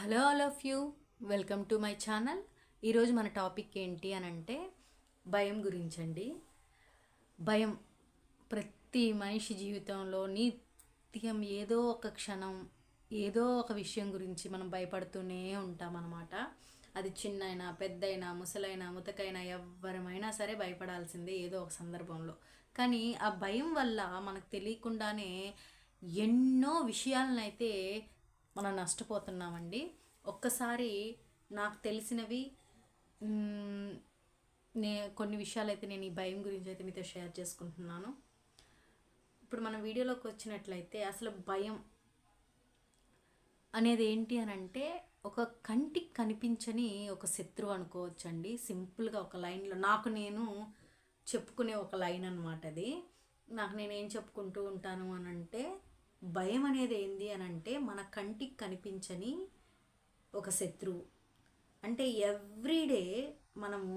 Hello all of you. Welcome to my channel. ఈరోజు మన topic ఏంటి అని అంటే భయం గురించండి. భయం ప్రతి మనిషి జీవితంలో నిత్యం ఏదో ఒక క్షణం ఏదో ఒక విషయం గురించి మనం భయపడుతూనే ఉంటాం అన్నమాట. అది చిన్నైనా పెద్దయినా ముసలైనా ముతకైనా ఎవరమైనా సరే భయపడాల్సిందే ఏదో ఒక సందర్భంలో. కానీ ఆ భయం వల్ల మనకు తెలియకుండానే ఎన్నో విషయాలనైతే మనం నష్టపోతున్నామండి. ఒక్కసారి నాకు తెలిసినవి నే కొన్ని విషయాలు అయితే నేను ఈ భయం గురించి అయితే మీతో షేర్ చేసుకుంటున్నాను. ఇప్పుడు మన వీడియోలోకి వచ్చినట్లయితే అసలు భయం అనేది ఏంటి అని అంటే ఒక కంటికి కనిపించని ఒక శత్రువు అనుకోవచ్చండి. సింపుల్గా ఒక లైన్లో నాకు నేను చెప్పుకునే ఒక లైన్ అనమాట అది. నాకు నేనేం చెప్పుకుంటూ ఉంటాను అని అంటే భయం అనేది ఏంది అని అంటే మన కంటికి కనిపించని ఒక శత్రువు. అంటే ఎవ్రీడే మనము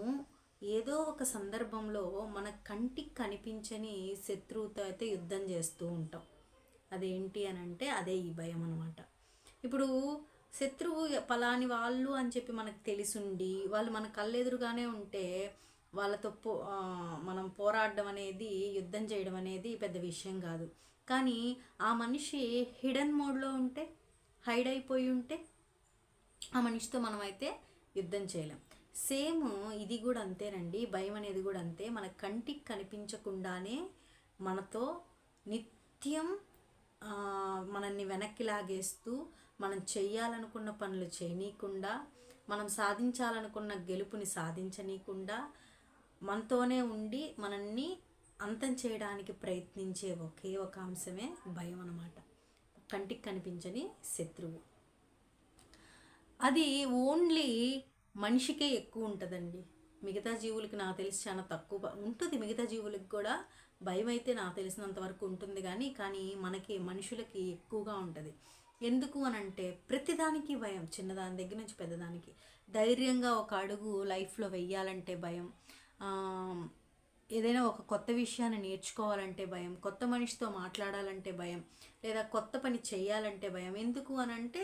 ఏదో ఒక సందర్భంలో మన కంటికి కనిపించని శత్రువుతో అయితే యుద్ధం చేస్తూ ఉంటాం. అదేంటి అని అంటే అదే ఈ భయం అనమాట ఇప్పుడు శత్రువు పలాని వాళ్ళు అని చెప్పి మనకు తెలిసుండి వాళ్ళు మన కళ్ళెదురుగానే ఉంటే వాళ్ళతో పో మనం పోరాడడం అనేది యుద్ధం చేయడం అనేది పెద్ద విషయం కాదు. కానీ ఆ మనిషి హిడెన్ మోడ్లో ఉంటే హైడ్ అయిపోయి ఉంటే ఆ మనిషితో మనమైతే యుద్ధం చేయలేం. సేమ్ ఇది కూడా అంతేనండి భయం అనేది కూడా అంతే. మన కంటికి కనిపించకుండానే మనతో నిత్యం మనల్ని వెనక్కి లాగేస్తూ మనం చేయాలనుకున్న పనులు చేయనీయకుండా మనం సాధించాలనుకున్న గెలుపుని సాధించనీయకుండా మనతోనే ఉండి మనల్ని అంతం చేయడానికి ప్రయత్నించే ఒకే ఒక అంశమే భయం అన్నమాట. కంటికి కనిపించని శత్రువు. అది ఓన్లీ మనిషికే ఎక్కువ ఉంటుందండి. మిగతా జీవులకి నాకు తెలిసి చాలా తక్కువ ఉంటుంది మిగతా జీవులకి కూడా భయం అయితే నాకు తెలిసినంత వరకు ఉంటుంది కానీ కానీ మనకి మనుషులకి ఎక్కువగా ఉంటుంది. ఎందుకు అని అంటే ప్రతిదానికి భయం చిన్నదాని దగ్గర నుంచి పెద్దదానికి. ధైర్యంగా ఒక అడుగు లైఫ్లో వెయ్యాలంటే భయం. ఏదైనా ఒక కొత్త విషయాన్ని నేర్చుకోవాలంటే భయం కొత్త మనిషితో మాట్లాడాలంటే భయం లేదా కొత్త పని చేయాలంటే భయం. ఎందుకు అని అంటే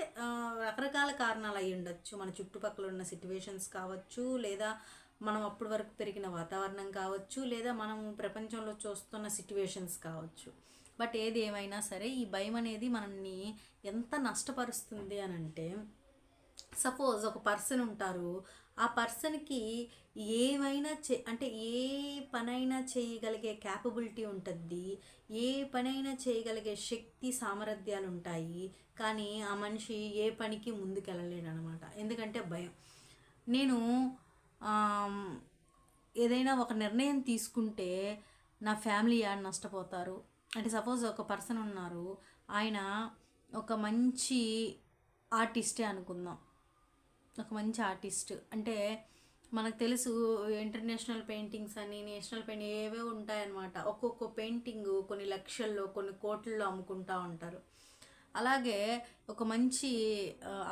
రకరకాల కారణాలు అయి ఉండొచ్చు. మన చుట్టుపక్కల ఉన్న సిట్యువేషన్స్ కావచ్చు లేదా మనం అప్పటి వరకు పెరిగిన వాతావరణం కావచ్చు లేదా మనం ప్రపంచంలో చూస్తున్న సిట్యువేషన్స్ కావచ్చు. బట్ ఏది ఏమైనా సరే ఈ భయం అనేది మనల్ని ఎంత నష్టపరుస్తుంది అని అంటే సపోజ్ ఒక పర్సన్ ఉంటారు ఆ పర్సన్కి ఏమైనా చే అంటే ఏ పనైనా చేయగలిగే క్యాపబిలిటీ ఉంటుంది ఏ పనైనా చేయగలిగే శక్తి సామర్థ్యాలు ఉంటాయి కానీ ఆ మనిషి ఏ పనికి ముందుకెళ్ళలేడు అనమాట ఎందుకంటే భయం. నేను ఏదైనా ఒక నిర్ణయం తీసుకుంటే నా ఫ్యామిలీ యాడ్ నష్టపోతారు. అంటే సపోజ్ ఒక పర్సన్ ఉన్నారు ఆయన ఒక మంచి ఆర్టిస్టే అనుకుందాం. ఒక మంచి ఆర్టిస్ట్. అంటే మనకు తెలుసు ఇంటర్నేషనల్ పెయింటింగ్స్ అని నేషనల్ పెయింటింగ్ ఏవే ఉంటాయన్నమాట. ఒక్కొక్క పెయింటింగ్ కొన్ని లక్షల్లో కొన్ని కోట్లలో అమ్ముకుంటా ఉంటారు. అలాగే ఒక మంచి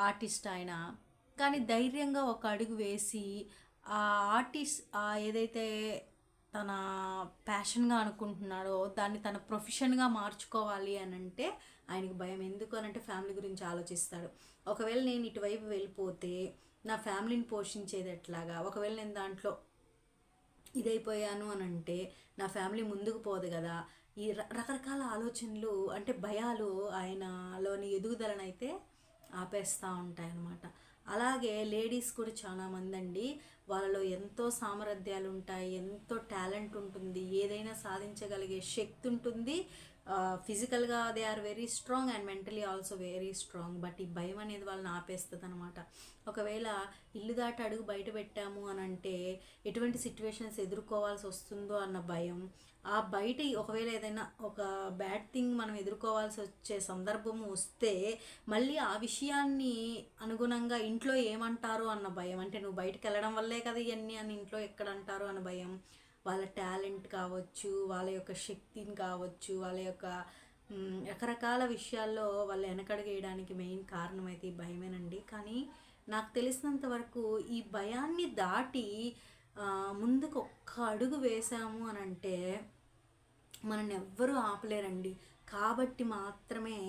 ఆర్టిస్ట్ ఆయన. కానీ ధైర్యంగా ఒక అడుగు వేసి ఆ ఆర్టిస్ట్ ఏదైతే తన ప్యాషన్గా అనుకుంటున్నాడో దాన్ని తన ప్రొఫెషన్గా మార్చుకోవాలి అని అంటే ఆయనకి భయం. ఎందుకు అని అంటే ఫ్యామిలీ గురించి ఆలోచిస్తాడు. ఒకవేళ నేను ఇటువైపు వెళ్ళిపోతే నా ఫ్యామిలీని పోషించేది ఎట్లాగా? ఒకవేళ నేను దాంట్లో ఇదైపోయాను అని అంటే నా ఫ్యామిలీ ముందుకు పోదు కదా? ఈ ర- రకరకాల ఆలోచనలు అంటే భయాలు ఆయనలోని ఎదుగుదలనైతే ఆపేస్తూ ఉంటాయి అన్నమాట అలాగే లేడీస్ కూడా చాలామంది అండి వాళ్ళలో ఎంతో సామర్థ్యాలు ఉంటాయి ఎంతో టాలెంట్ ఉంటుంది ఏదైనా సాధించగలిగే శక్తి ఉంటుంది ఫిజికల్గా they are very strong and mentally also very strong but ఈ భయం అనేది వాళ్ళని ఆపేస్తుంది అనమాట ఒకవేళ ఇల్లు దాటి అడుగు బయట పెట్టాము అని అంటే ఎటువంటి సిచ్యువేషన్స్ ఎదుర్కోవాల్సి వస్తుందో అన్న భయం. ఆ బయట ఒకవేళ ఏదైనా ఒక బ్యాడ్ థింగ్ మనం ఎదుర్కోవాల్సి వచ్చే సందర్భం వస్తే మళ్ళీ ఆ విషయాన్ని అనుగుణంగా ఇంట్లో ఏమంటారు అన్న భయం. అంటే నువ్వు బయటకు వెళ్ళడం వల్లే కదా ఇవన్నీ అని ఇంట్లో ఎక్కడ అంటారు అన్న భయం. వాళ్ళ టాలెంట్ కావచ్చు వాళ్ళ యొక్క శక్తిని కావచ్చు వాళ్ళ యొక్క రకరకాల విషయాల్లో వాళ్ళు వెనకడుగేయడానికి మెయిన్ కారణం అయితే ఈ భయమేనండి. కానీ నాకు తెలిసినంత వరకు ఈ భయాన్ని దాటి ముందుకు ఒక్క అడుగు వేసాము అని అంటే మనల్ని ఎవ్వరూ ఆపలేరండి. కాబట్టి మాత్రమే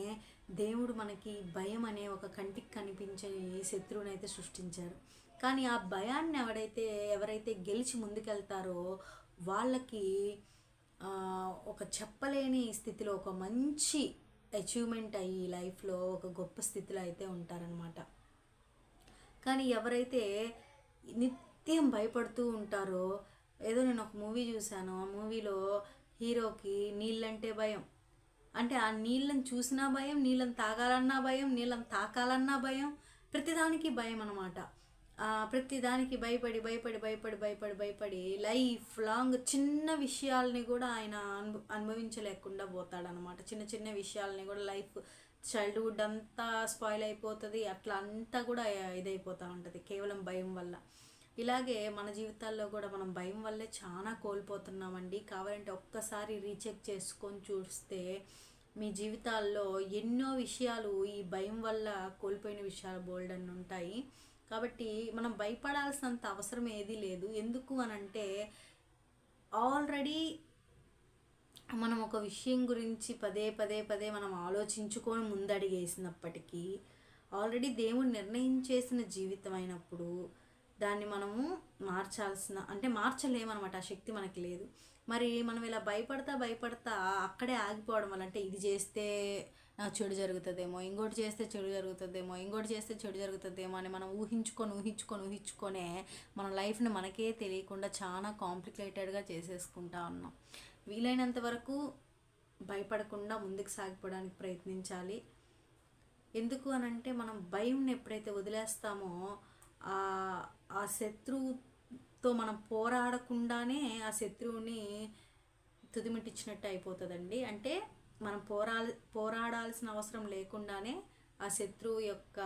దేవుడు మనకి భయం అనే ఒక కంటికి కనిపించని శత్రువుని అయితే సృష్టించారు. కానీ ఆ భయాన్ని ఎవడైతే ఎవరైతే గెలిచి ముందుకెళ్తారో వాళ్ళకి ఒక చెప్పలేని స్థితిలో ఒక మంచి అచీవ్మెంట్ అయ్యి లైఫ్లో ఒక గొప్ప స్థితిలో అయితే ఉంటారనమాట కానీ ఎవరైతే నిత్యం భయపడుతూ ఉంటారో ఏదో నేను ఒక మూవీ చూశాను ఆ మూవీలో హీరోకి నీళ్ళంటే భయం. అంటే ఆ నీళ్ళని చూసినా భయం నీళ్ళని తాగాలన్నా భయం నీళ్ళని తాకాలన్నా భయం ప్రతిదానికి భయం అనమాట ప్రతిదానికి భయపడి భయపడి భయపడి భయపడి భయపడి లైఫ్ లాంగ్ చిన్న విషయాల్ని కూడా ఆయన అనుభ అనుభవించలేకుండా పోతాడనమాట చిన్న చిన్న విషయాల్ని కూడా లైఫ్ చైల్డ్హుడ్ అంతా స్పాయిల్ అయిపోతుంది. అట్లా అంతా కూడా ఇదైపోతూ ఉంటుంది కేవలం భయం వల్ల. ఇలాగే మన జీవితాల్లో కూడా మనం భయం వల్లే చాలా కోల్పోతున్నామండి. కావాలంటే ఒక్కసారి రీచెక్ చేసుకొని చూస్తే మీ జీవితాల్లో ఎన్నో విషయాలు ఈ భయం వల్ల కోల్పోయిన విషయాలు బోల్డ్ అని ఉంటాయి కాబట్టి మనం భయపడాల్సినంత అవసరం ఏదీ లేదు. ఎందుకు అని అంటే ఆల్రెడీ మనం ఒక విషయం గురించి పదే పదే పదే మనం ఆలోచించుకొని ముందడిగేసినప్పటికీ ఆల్రెడీ దేవుడు నిర్ణయించేసిన జీవితం అయినప్పుడు దాన్ని మనము మార్చాల్సిన అంటే మార్చలేమన్నమాట ఆ శక్తి మనకి లేదు. మరి మనం ఇలా భయపడతా భయపడతా అక్కడే ఆగిపోవడం వల్ల అంటే ఇది చేస్తే నాకు చెడు జరుగుతుందేమో ఇంకోటి చేస్తే చెడు జరుగుతుందేమో ఇంకోటి చేస్తే చెడు జరుగుతుందేమో అని మనం ఊహించుకొని ఊహించుకొని ఊహించుకొనే మన లైఫ్ని మనకే తెలియకుండా చాలా కాంప్లికేటెడ్గా చేసేసుకుంటా ఉన్నాం. వీలైనంత వరకు భయపడకుండా ముందుకు సాగిపోవడానికి ప్రయత్నించాలి. ఎందుకు అని అంటే మనం భయంని ఎప్పుడైతే వదిలేస్తామో ఆ శత్రువుతో మనం పోరాడకుండానే ఆ శత్రువుని తుదిమిటిచ్చినట్టు అయిపోతుందండి. అంటే మనం పోరాలి పోరాడాల్సిన అవసరం లేకుండానే ఆ శత్రువు యొక్క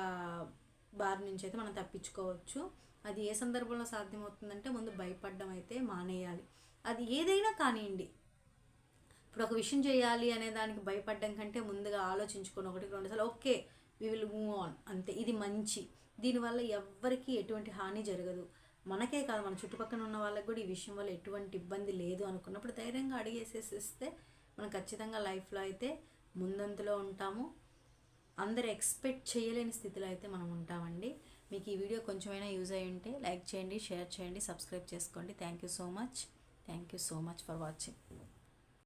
బారి నుంచి అయితే మనం తప్పించుకోవచ్చు. అది ఏ సందర్భంలో సాధ్యమవుతుందంటే ముందు భయపడడం అయితే మానేయాలి. అది ఏదైనా కానివ్వండి. ఇప్పుడు ఒక విషయం చేయాలి అనే దానికి భయపడడం కంటే ముందుగా ఆలోచించుకొని ఒకటి రెండుసార్లు okay we will move on అంతే ఇది మంచి. దీనివల్ల ఎవ్వరికీ ఎటువంటి హాని జరగదు. మనకే కాదు మన చుట్టుపక్కల ఉన్న వాళ్ళకి కూడా ఈ విషయం వల్ల ఎటువంటి ఇబ్బంది లేదు అనుకున్నప్పుడు ధైర్యంగా అడిగేసేసిస్తే మనం ఖచ్చితంగా లైఫ్లో అయితే ముందంతలో ఉంటాము. అందరు ఎక్స్పెక్ట్ చేయలేని స్థితిలో అయితే మనం ఉంటామండి. మీకు ఈ వీడియో కొంచెమైనా యూజ్ అయ్యి ఉంటే లైక్ చేయండి షేర్ చేయండి సబ్స్క్రైబ్ చేసుకోండి. Thank you so much. Thank you so much for watching.